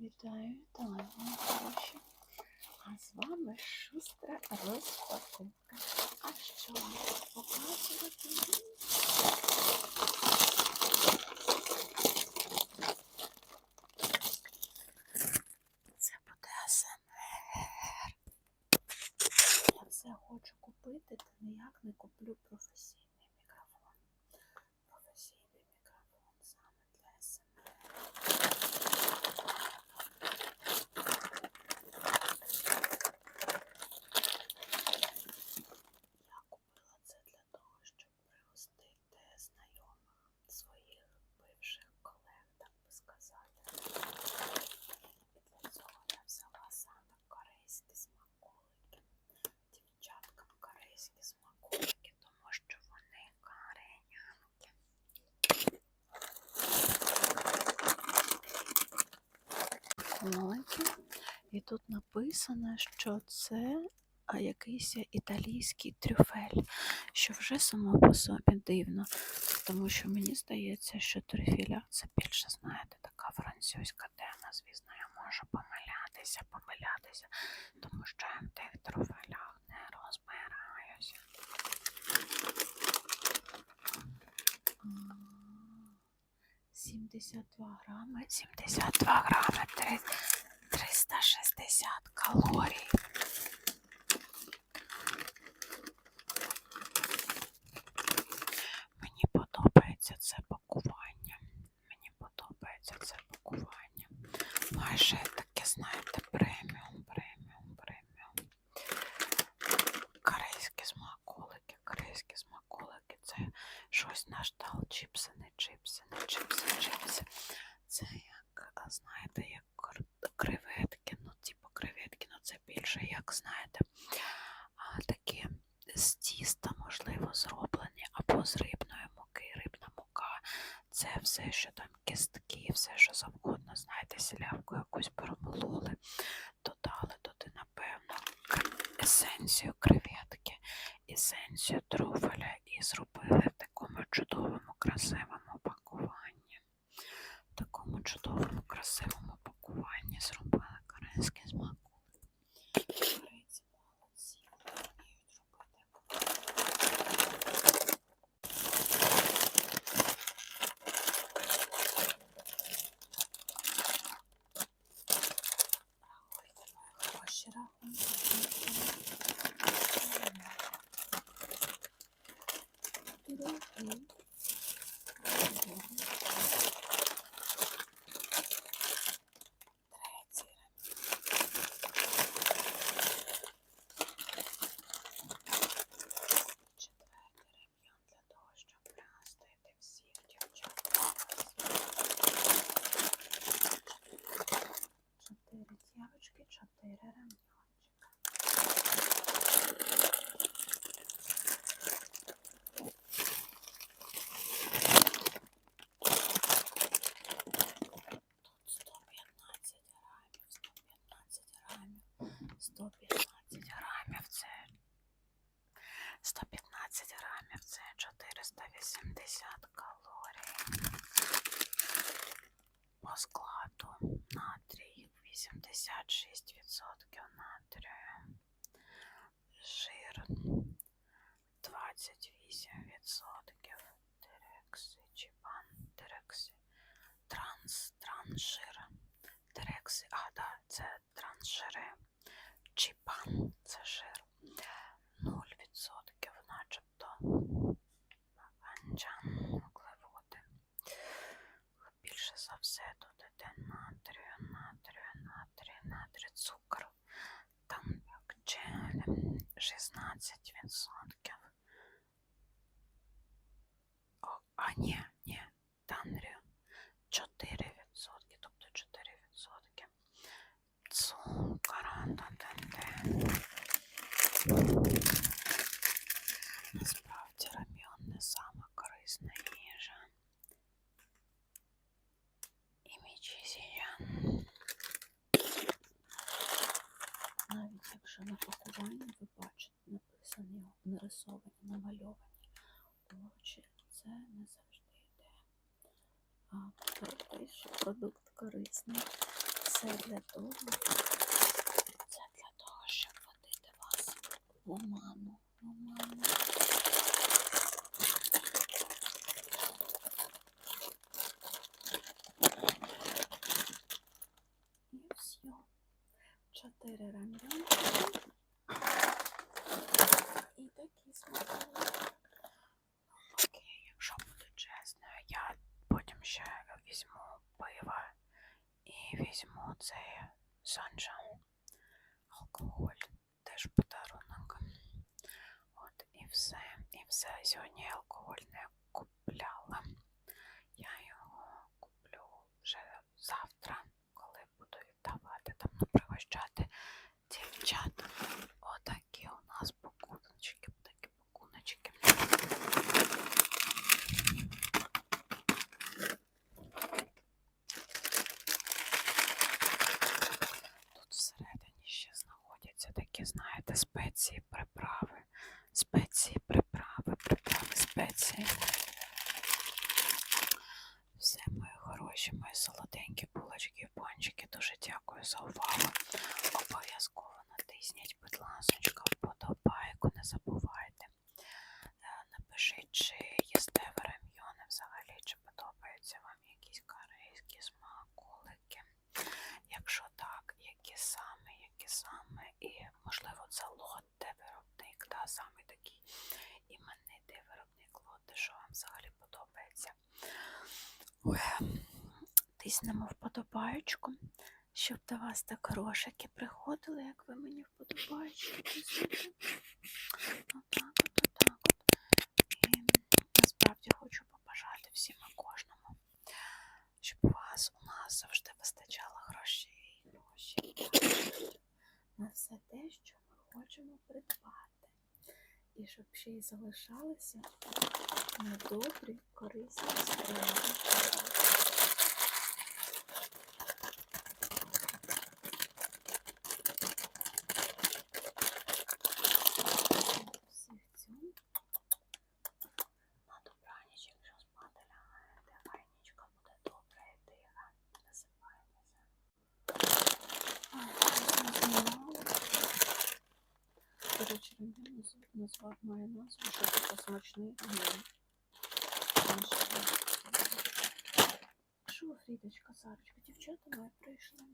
Вітаю, вітаю, хороші. А з вами шустра розпаковка. А що показувати? Це буде АСМР. Я все хочу купити, та ніяк не куплю професійний мікрофон. Професійний мікрофон саме для АСМР. Я купила це для того, щоб пригостити знайомих своїх бивших колег, так би сказати. І для цього я взяла саме корейські смаколики. Дівчаткам корейські смаколики, тому що вони корейнянки. Смаколики. І тут написано, що це якийсь італійський трюфель, що вже само по собі дивно, тому що мені здається, що трюфеля це більше, знаєте, така французька тема. Звісно, я можу помилятися, помилятися, тому що я в тих трюфелях не розбираюся. А, 72 грами, 72 грами, три- 360 калорій. Мені подобається це пакування. Мені подобається це пакування. Майже таке, знаєте, преміум, преміум, преміум. Корейські смаколики, корейські смаколики. Це щось на кшталт чіпси, не чіпси, не чіпси, чіпси. Це як, а, знаєте, як кр- креветки, ну, типу креветки, ну це більше, як знаєте, а, такі з тіста, можливо, зроблені або з рибної муки. Рибна мука це все, що там кістки, все, що завгодно, знаєте, сілявку якусь промололи, додали туди, напевно, есенцію креветки, есенцію труфеля і зробили в такому чудовому, красивому пакуванні. В такому чудовому, красивому пакуванні зробили корейський 480 калорій. По складу натрій 86% натрію, жир 28%, Більше за все тут іде натрію, натрію, натрію, натрію, цукор. Там як челі 16%. О, а ні, намальовані Очі це не завжди йде. А те, що продукт корисний, Це для того, це для того, щоб водити вас в оману. Оману. І все. Чотири рам'янки. І такі смаколики. Окей, якщо буду чесною, я потім ще візьму пива і візьму цей санджан. Алкоголь теж подарунок. От і все. І все. Сьогодні я алкоголь не купляла. Я його куплю вже завтра, коли буду віддавати там пригощати дівчат. Отакі у нас пакуночки, такі пакуночки. Тут всередині ще знаходяться такі, знаєте, спеції, приправи. Спеції, приправи, приправи, спеції. Все, мої хороші, мої солоденькі булочки взагалі подобається. Тиснемо вподобаючку, щоб до вас так грошики приходили, як ви мені вподобаючки тиснете. Отак от, отак от. І насправді хочу побажати всім і кожному, щоб у вас у нас завжди вистачало грошей, грошей на все те, що ми хочемо придбати. І щоб ще й залишалися на добрі, корисні справи. До речі, назвав мою назву, що це смачний огонь. Що, Фрідочка, Сарочка, дівчата мої прийшли.